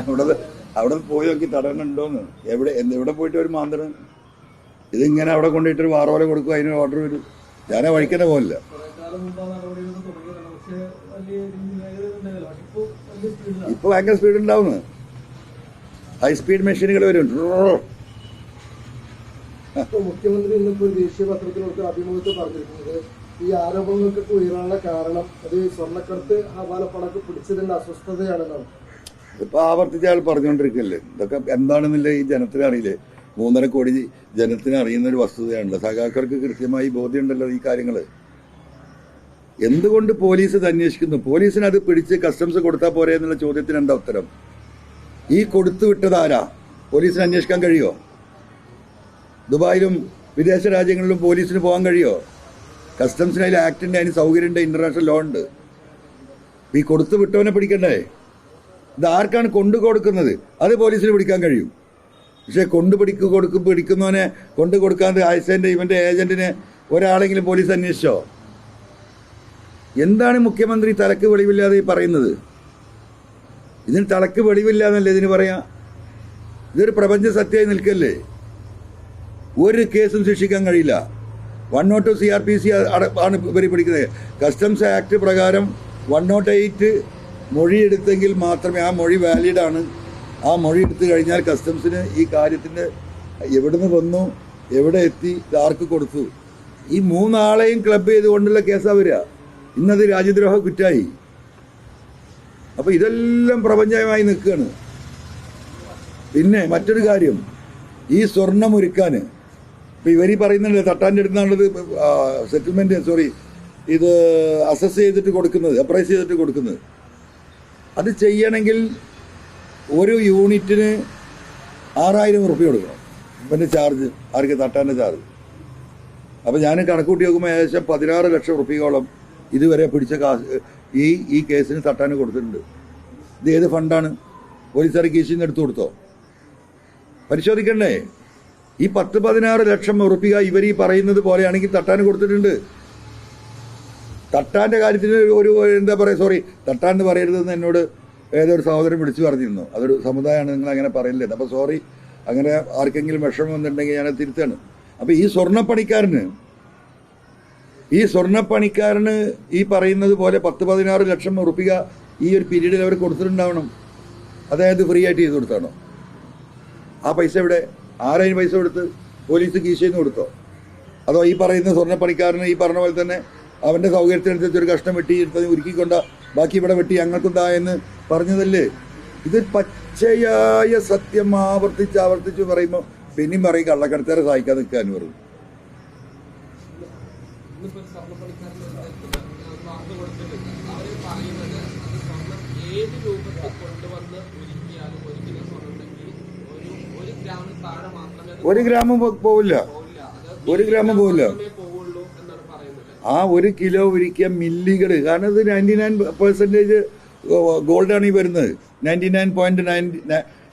അവിടെ അവിടെ പോയി നോക്കി തടയണുണ്ടോന്ന് എവിടെ എവിടെ പോയിട്ട് ഒരു മാന്തരം ഇതിങ്ങനെ അവിടെ കൊണ്ടിട്ടൊരു വാറോല കൊടുക്കും അതിന് ഓർഡർ വരും. ആ വഴിക്കന്നെ ആ സ്പീഡിലാണ് ഇപ്പൊ ഭയങ്കര സ്പീഡ് ഉണ്ടാവുന്ന. ഹൈ സ്പീഡ് മെഷീനുകൾ വരും. മുഖ്യമന്ത്രി ഇന്നിപ്പോ ദേശീയ പത്രത്തിനോട് അഭിമുഖത്തിൽ പറഞ്ഞിരിക്കുന്നത് ഈ ആരോപണങ്ങൾക്ക് ഉയരാനുള്ള കാരണം അത് സ്വർണക്കടത്ത് ഹവാലപ്പണക്ക് പിടിച്ചതിന്റെ അസ്വസ്ഥതയാണെന്നാണ്. ഇപ്പൊ ആവർത്തിച്ച് അയാൾ പറഞ്ഞുകൊണ്ടിരിക്കല്ലേ ഇതൊക്കെ എന്താണെന്നില്ല ഈ ജനത്തിന് മൂന്നര കോടി ജനത്തിന് അറിയുന്ന ഒരു വസ്തുതയാണല്ലോ. സഖാക്കൾക്ക് കൃത്യമായി ബോധ്യമുണ്ടല്ലോ ഈ കാര്യങ്ങൾ എന്തുകൊണ്ട് പോലീസ് ഇത് അന്വേഷിക്കുന്നു? പോലീസിന് അത് പിടിച്ച് കസ്റ്റംസ് കൊടുത്താൽ പോരെ എന്നുള്ള ചോദ്യത്തിന് എന്താ ഉത്തരം? ഈ കൊടുത്തു വിട്ടത് ആരാ? പോലീസിന് അന്വേഷിക്കാൻ കഴിയോ? ദുബായിലും വിദേശ രാജ്യങ്ങളിലും പോലീസിന് പോകാൻ കഴിയോ? കസ്റ്റംസിന് അതിൽ ആക്ട് ഉണ്ട് അതിന് സൗകര്യമുണ്ട് ഇന്റർനാഷണൽ ലോ ഉണ്ട് ഈ കൊടുത്തു വിട്ടവനെ പിടിക്കണ്ടേ? ഇത് ആർക്കാണ് കൊണ്ടു കൊടുക്കുന്നത്? അത് പോലീസിന് പിടിക്കാൻ കഴിയും. പക്ഷേ കൊണ്ടു പിടിക്ക് കൊടുക്കും പിടിക്കുന്നവനെ കൊണ്ടു കൊടുക്കാതെ ആഴ്ചന്റെ ഇവന്റെ ഏജന്റിനെ ഒരാളെങ്കിലും പോലീസ് അന്വേഷിച്ചോ? എന്താണ് മുഖ്യമന്ത്രി തലക്ക് വെളിവില്ലാതെ പറയുന്നത്? ഇതിന് തലക്ക് വെളിവില്ലാന്നല്ലേ ഇതിന് പറയാം? ഇതൊരു പ്രപഞ്ച സത്യമായി നിൽക്കല്ലേ? ഒരു കേസും ശിക്ഷിക്കാൻ കഴിയില്ല. One nought two C R P C ആണ് ഇവർ പിടിക്കുന്നത്. കസ്റ്റംസ് ആക്ട് പ്രകാരം വൺ നോട്ട് എയ്റ്റ് മൊഴിയെടുത്തെങ്കിൽ മാത്രമേ ആ മൊഴി വാലിഡാണ്. ആ മൊഴി എടുത്തു കഴിഞ്ഞാൽ കസ്റ്റംസിന് ഈ കാര്യത്തിന്റെ എവിടുന്ന് വന്നു എവിടെ എത്തി ആർക്ക് കൊടുത്തു? ഈ മൂന്നാളെയും ക്ലബ് ചെയ്തുകൊണ്ടുള്ള കേസാണ് വരിക. ഇന്നത് രാജ്യദ്രോഹ കുറ്റായി. അപ്പോൾ ഇതെല്ലാം പ്രപഞ്ചമായി നിൽക്കുകയാണ്. പിന്നെ മറ്റൊരു കാര്യം ഈ സ്വർണം ഒരുക്കാൻ ഇവർ ഈ പറയുന്നുണ്ട് തട്ടാന്റെ അടുത്താണുള്ളത് സെറ്റിൽമെന്റ് സോറി ഇത് അസസ് ചെയ്തിട്ട് കൊടുക്കുന്നത് അപ്രൈസ് ചെയ്തിട്ട് കൊടുക്കുന്നത്. അത് ചെയ്യണമെങ്കിൽ ഒരു യൂണിറ്റിന് ആറായിരം റുപ്യ കൊടുക്കണം. ഇവന്റെ ചാർജ് ആർക്ക് തട്ടാന്റെ ചാർജ്. അപ്പോൾ ഞാൻ കണക്കൂട്ടി നോക്കുമ്പോൾ ഏകദേശം പതിനാറ് ലക്ഷം റുപ്യയോളം ഇതുവരെ പിടിച്ച കാശ് ഈ ഈ കേസിന് തട്ടാൻ കൊടുത്തിട്ടുണ്ട്. ഇത് ഏത് ഫണ്ടാണ്? പോലീസുകാർ കീശിൽ നിന്ന് എടുത്തു കൊടുത്തോ? പരിശോധിക്കണ്ടേ? ഈ പത്ത് പതിനാറ് ലക്ഷം ഉറപ്പിക ഇവർ ഈ പറയുന്നത് പോലെയാണെങ്കിൽ തട്ടാൻ കൊടുത്തിട്ടുണ്ട്. തട്ടാന്റെ കാര്യത്തിന് ഒരു എന്താ പറയുക സോറി തട്ടാൻ എന്ന് പറയരുതെന്ന് എന്നോട് ഏതൊരു സഹോദരൻ വിളിച്ചു പറഞ്ഞിരുന്നു. അതൊരു സമുദായമാണ് നിങ്ങൾ അങ്ങനെ പറയില്ലേ. അപ്പോൾ സോറി അങ്ങനെ ആർക്കെങ്കിലും വിഷമം വന്നിട്ടുണ്ടെങ്കിൽ ഞാനത് തിരുത്താണ് അപ്പോൾ ഈ സ്വർണപ്പണിക്കാരന് ഈ സ്വർണപ്പണിക്കാരന് ഈ പറയുന്നത് പോലെ പത്ത് പതിനാറ് ലക്ഷം ഉറപ്പിക ഈ ഒരു പീരീഡിൽ അവർ കൊടുത്തിട്ടുണ്ടാവണം. അതായത് ഫ്രീ ആയിട്ട് ചെയ്ത് കൊടുത്താണോ? ആ പൈസ ഇവിടെ ആരതിന് പൈസ കൊടുത്ത്? പോലീസ് കീശയിൽ നിന്ന് കൊടുത്തോ? അതോ ഈ പറയുന്ന സ്വർണപ്പണിക്കാരന് ഈ പറഞ്ഞ പോലെ തന്നെ അവന്റെ സൗകര്യത്തിനനുസരിച്ച് ഒരു കഷ്ണം വെട്ടി എടുത്തത് ഉരുക്കിക്കൊണ്ട ബാക്കി ഇവിടെ വെട്ടി ഞങ്ങൾക്കുണ്ടാ എന്ന് പറഞ്ഞതല്ലേ? ഇത് പച്ചയായ സത്യം ആവർത്തിച്ച് ആവർത്തിച്ച് പറയുമ്പോൾ പിന്നെയും പറയും കള്ളക്കടത്തേറെ സഹായിക്കാൻ നിൽക്കാൻ പറഞ്ഞു ഒരു ഗ്രാമം പോവില്ല. ഒരു ഗ്രാമം പോവില്ല മാത്രമേ പോവുള്ളൂ എന്നാണ് പറയുന്നത് ആ ഒരു കിലോ ഒരുക്കിയ മില്ലികൾ കാരണം ഇത് നയന്റി നയൻ പെർസെന്റേജ് ഗോൾഡാണ് ഈ വരുന്നത്. Ninety nine point nine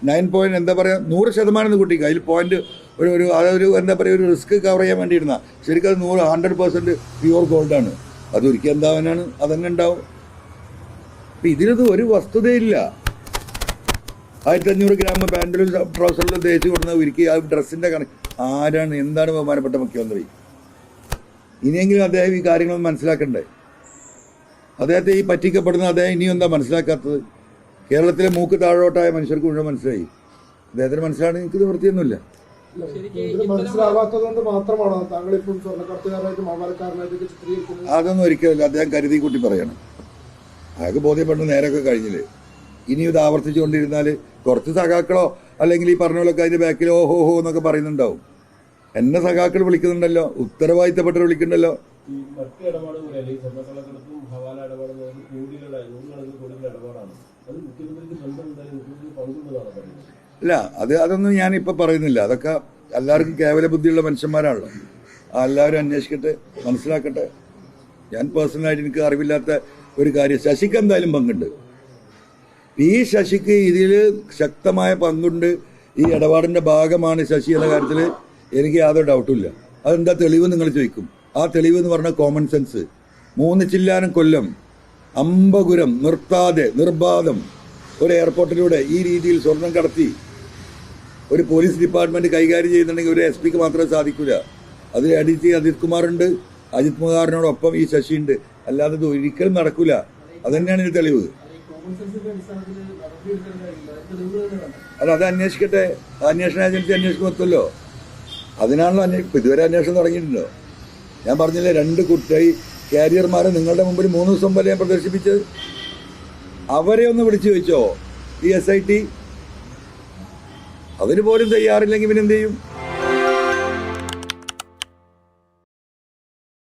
nine point എന്താ പറയുക നൂറ് ശതമാനം എന്ന് കൂട്ടിക്കുക അതിൽ പോയിന്റ് ഒരു ഒരു അതൊരു എന്താ പറയുക ഒരു റിസ്ക് കവർ ചെയ്യാൻ വേണ്ടിയിരുന്ന. ശരിക്കും അത് നൂറ് ഹൺഡ്രഡ് പെർസെന്റ് പ്യുവർ ഗോൾഡാണ്. അത് ഒരിക്കൽ എന്താവാനാണ് അതങ്ങനെ ഉണ്ടാവും. അപ്പം ഇതിനത് ഒരു വസ്തുതയില്ല. ആയിരത്തി അഞ്ഞൂറ് ഗ്രാം പാന്റിലും ട്രൗസറിലും തേച്ച് കൊടുക്കുന്ന ഒരുക്കി ആ ഡ്രസ്സിന്റെ കണക്ക് ആരാണ് എന്താണ് ബഹുമാനപ്പെട്ട മുഖ്യമന്ത്രി? ഇനിയെങ്കിലും അദ്ദേഹം ഈ കാര്യങ്ങൾ മനസ്സിലാക്കണ്ടേ? അദ്ദേഹത്തെ ഈ പറ്റിക്കപ്പെടുന്ന അദ്ദേഹം ഇനിയും എന്താ മനസ്സിലാക്കാത്തത്? കേരളത്തിലെ മൂക്ക് താഴോട്ടായ മനുഷ്യർക്ക് മുഴുവൻ മനസ്സിലായി. അദ്ദേഹത്തിന് മനസ്സിലാണ് എനിക്ക് നിവൃത്തിയൊന്നുമില്ല അതൊന്നും ഒരിക്കലല്ല അദ്ദേഹം കരുതി കൂട്ടി പറയണം. അയാൾക്ക് ബോധ്യപ്പെടുന്ന നേരമൊക്കെ കഴിഞ്ഞില്ലേ? ഇനി ഇത് ആവർത്തിച്ചുകൊണ്ടിരുന്നാൽ കുറച്ച് സഖാക്കളോ അല്ലെങ്കിൽ ഈ പറഞ്ഞവരൊക്കെ അതിന്റെ ബാക്കിൽ ഓ ഹോ ഹോ എന്നൊക്കെ പറയുന്നുണ്ടാവും. എന്നെ സഖാക്കൾ വിളിക്കുന്നുണ്ടല്ലോ ഉത്തരവാദിത്തപ്പെട്ടവർ വിളിക്കുന്നുണ്ടല്ലോ. ഈ മറ്റ് ഇടപാടുകൾ അല്ലെങ്കിൽ സ്വർണക്കള്ളക്കടത്തും ഹവാല ഇടപാടും തമ്മിൽ കോടികളുടെ നൂറുകണക്കിന് കോടികളുടെ ഇടപാടാണ്. അത് മുഖ്യമന്ത്രിക്ക് ബന്ധമുണ്ടായി മുഖ്യമന്ത്രി പങ്കുള്ളതാണ് പറയുന്നത്? ഇല്ല അത് അതൊന്നും ഞാനിപ്പോൾ പറയുന്നില്ല. അതൊക്കെ എല്ലാവർക്കും കേവല ബുദ്ധിയുള്ള മനുഷ്യന്മാരാണല്ലോ. ആ എല്ലാവരും അന്വേഷിക്കട്ടെ മനസ്സിലാക്കട്ടെ. ഞാൻ പേഴ്സണലായിട്ട് എനിക്ക് അറിവില്ലാത്ത ഒരു കാര്യം. ശശിക്ക് എന്തായാലും പങ്കുണ്ട്. ഈ ശശിക്ക് ഇതിൽ ശക്തമായ പങ്കുണ്ട്. ഈ ഇടപാടിന്റെ ഭാഗമാണ് ശശി എന്ന കാര്യത്തിൽ എനിക്ക് യാതൊരു ഡൗട്ടും ഇല്ല. അതെന്താ തെളിവ് നിങ്ങൾ ചോദിക്കും. ആ തെളിവ് എന്ന് പറഞ്ഞ കോമൺ സെൻസ് മൂന്ന് ചില്ലാനം കൊല്ലം അമ്പകുരം നിർത്താതെ നിർബാധം. ഒരു എയർപോർട്ടിലൂടെ ഈ രീതിയിൽ സ്വർണം കടത്തി ഒരു പോലീസ് ഡിപ്പാർട്ട്മെന്റ് കൈകാര്യം ചെയ്യുന്നുണ്ടെങ്കിൽ ഒരു എസ് പിക്ക് മാത്രമേ സാധിക്കൂല. അതിൽ അടി ജി അജിത് കുമാറുണ്ട്. അജിത് കുമാറിനോടൊപ്പം ഈ ഉണ്ട് അല്ലാതെ ഇത് ഒരിക്കലും നടക്കില്ല അതന്നെയാണ് ഇതിന് തെളിവ്. അല്ല അത് അന്വേഷിക്കട്ടെ. അന്വേഷണ ഏജൻസി അന്വേഷിക്കുമല്ലോ അതിനാണല്ലോ അന്വേഷിക്കും ഇതുവരെ അന്വേഷണം തുടങ്ങിയിട്ടുണ്ടോ? ഞാൻ പറഞ്ഞില്ലേ രണ്ട് കുട്ടി കാരിയർമാരെ നിങ്ങളുടെ മുമ്പിൽ മൂന്ന് ദിവസം വരെ ഞാൻ പ്രദർശിപ്പിച്ചത്. അവരെ ഒന്ന് വിളിച്ചു ചോദിച്ചോ? ഈ എസ് ഐ ടി അവർ പോലും തയ്യാറില്ലെങ്കിൽ പിന്നെ എന്ത് ചെയ്യും?